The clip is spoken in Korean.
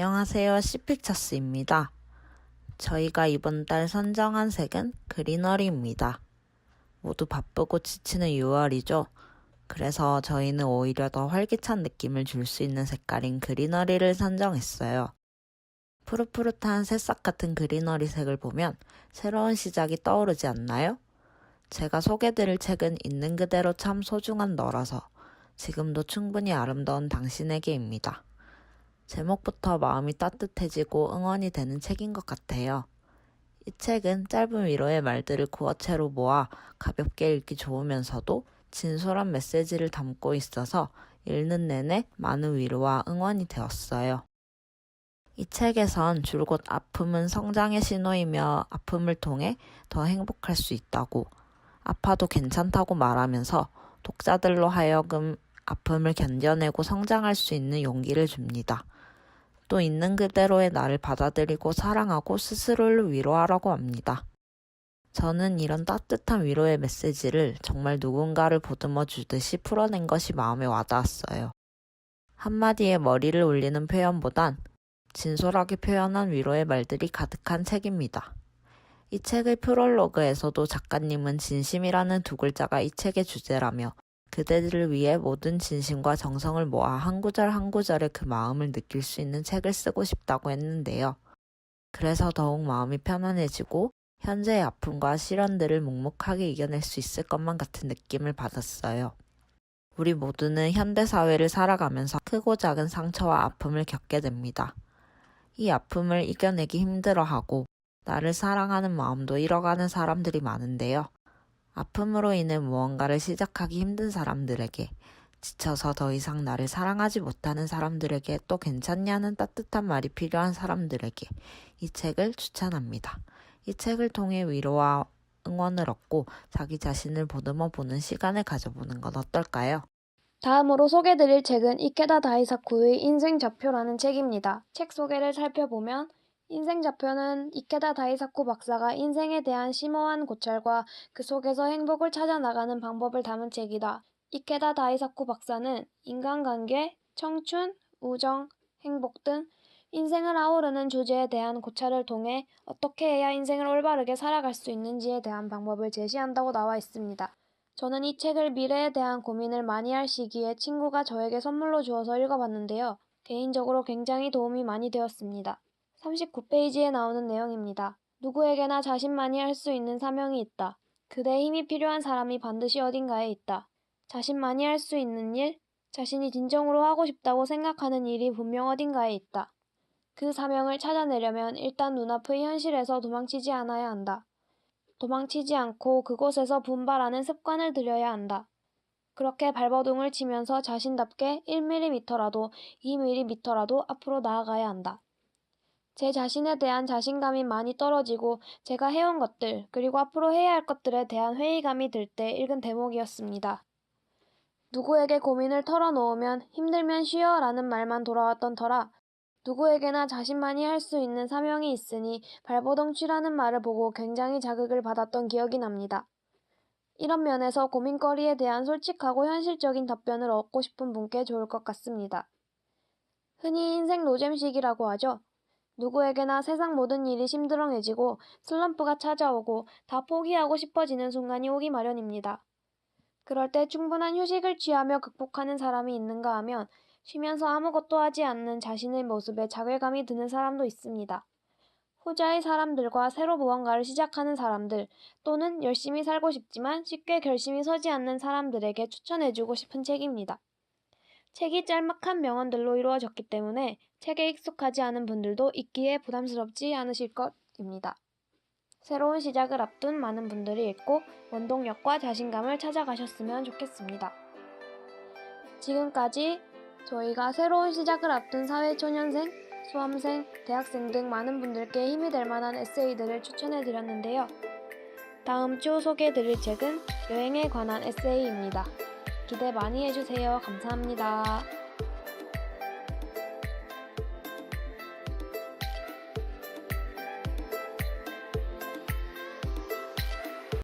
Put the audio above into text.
안녕하세요. 시픽처스입니다. 저희가 이번 달 선정한 색은 그리너리입니다. 모두 바쁘고 지치는 6월이죠. 그래서 저희는 오히려 더 활기찬 느낌을 줄 수 있는 색깔인 그리너리를 선정했어요. 푸릇푸릇한 새싹 같은 그리너리 색을 보면 새로운 시작이 떠오르지 않나요? 제가 소개드릴 책은 있는 그대로 참 소중한 너라서 지금도 충분히 아름다운 당신에게입니다. 제목부터 마음이 따뜻해지고 응원이 되는 책인 것 같아요. 이 책은 짧은 위로의 말들을 구어체로 모아 가볍게 읽기 좋으면서도 진솔한 메시지를 담고 있어서 읽는 내내 많은 위로와 응원이 되었어요. 이 책에선 줄곧 아픔은 성장의 신호이며 아픔을 통해 더 행복할 수 있다고 아파도 괜찮다고 말하면서 독자들로 하여금 아픔을 견뎌내고 성장할 수 있는 용기를 줍니다. 또 있는 그대로의 나를 받아들이고 사랑하고 스스로를 위로하라고 합니다. 저는 이런 따뜻한 위로의 메시지를 정말 누군가를 보듬어 주듯이 풀어낸 것이 마음에 와닿았어요. 한마디에 머리를 올리는 표현보단 진솔하게 표현한 위로의 말들이 가득한 책입니다. 이 책의 프롤로그에서도 작가님은 진심이라는 두 글자가 이 책의 주제라며 그대들을 위해 모든 진심과 정성을 모아 한 구절 한 구절의 그 마음을 느낄 수 있는 책을 쓰고 싶다고 했는데요. 그래서 더욱 마음이 편안해지고 현재의 아픔과 시련들을 묵묵하게 이겨낼 수 있을 것만 같은 느낌을 받았어요. 우리 모두는 현대사회를 살아가면서 크고 작은 상처와 아픔을 겪게 됩니다. 이 아픔을 이겨내기 힘들어하고 나를 사랑하는 마음도 잃어가는 사람들이 많은데요. 아픔으로 인해 무언가를 시작하기 힘든 사람들에게 지쳐서 더 이상 나를 사랑하지 못하는 사람들에게 또 괜찮냐는 따뜻한 말이 필요한 사람들에게 이 책을 추천합니다. 이 책을 통해 위로와 응원을 얻고 자기 자신을 보듬어 보는 시간을 가져보는 건 어떨까요? 다음으로 소개드릴 책은 이케다 다이사쿠의 인생 좌표라는 책입니다. 책 소개를 살펴보면 인생 좌표는 이케다 다이사쿠 박사가 인생에 대한 심오한 고찰과 그 속에서 행복을 찾아 나가는 방법을 담은 책이다. 이케다 다이사쿠 박사는 인간관계, 청춘, 우정, 행복 등 인생을 아우르는 주제에 대한 고찰을 통해 어떻게 해야 인생을 올바르게 살아갈 수 있는지에 대한 방법을 제시한다고 나와 있습니다. 저는 이 책을 미래에 대한 고민을 많이 할 시기에 친구가 저에게 선물로 주어서 읽어봤는데요. 개인적으로 굉장히 도움이 많이 되었습니다. 39페이지에 나오는 내용입니다. 누구에게나 자신만이 할 수 있는 사명이 있다. 그대의 힘이 필요한 사람이 반드시 어딘가에 있다. 자신만이 할 수 있는 일, 자신이 진정으로 하고 싶다고 생각하는 일이 분명 어딘가에 있다. 그 사명을 찾아내려면 일단 눈앞의 현실에서 도망치지 않아야 한다. 도망치지 않고 그곳에서 분발하는 습관을 들여야 한다. 그렇게 발버둥을 치면서 자신답게 1mm라도 2mm라도 앞으로 나아가야 한다. 제 자신에 대한 자신감이 많이 떨어지고 제가 해온 것들 그리고 앞으로 해야 할 것들에 대한 회의감이 들 때 읽은 대목이었습니다. 누구에게 고민을 털어놓으면 힘들면 쉬어 라는 말만 돌아왔던 터라 누구에게나 자신만이 할 수 있는 사명이 있으니 발버둥 치라는 말을 보고 굉장히 자극을 받았던 기억이 납니다. 이런 면에서 고민거리에 대한 솔직하고 현실적인 답변을 얻고 싶은 분께 좋을 것 같습니다. 흔히 인생 노잼식이라고 하죠. 누구에게나 세상 모든 일이 심드렁해지고 슬럼프가 찾아오고 다 포기하고 싶어지는 순간이 오기 마련입니다. 그럴 때 충분한 휴식을 취하며 극복하는 사람이 있는가 하면 쉬면서 아무것도 하지 않는 자신의 모습에 자괴감이 드는 사람도 있습니다. 후자의 사람들과 새로 무언가를 시작하는 사람들 또는 열심히 살고 싶지만 쉽게 결심이 서지 않는 사람들에게 추천해주고 싶은 책입니다. 책이 짤막한 명언들로 이루어졌기 때문에 책에 익숙하지 않은 분들도 읽기에 부담스럽지 않으실 것입니다. 새로운 시작을 앞둔 많은 분들이 읽고 원동력과 자신감을 찾아가셨으면 좋겠습니다. 지금까지 저희가 새로운 시작을 앞둔 사회초년생, 수험생, 대학생 등 많은 분들께 힘이 될 만한 에세이들을 추천해 드렸는데요. 다음 주 소개해 드릴 책은 여행에 관한 에세이입니다. 기대 많이 해주세요. 감사합니다.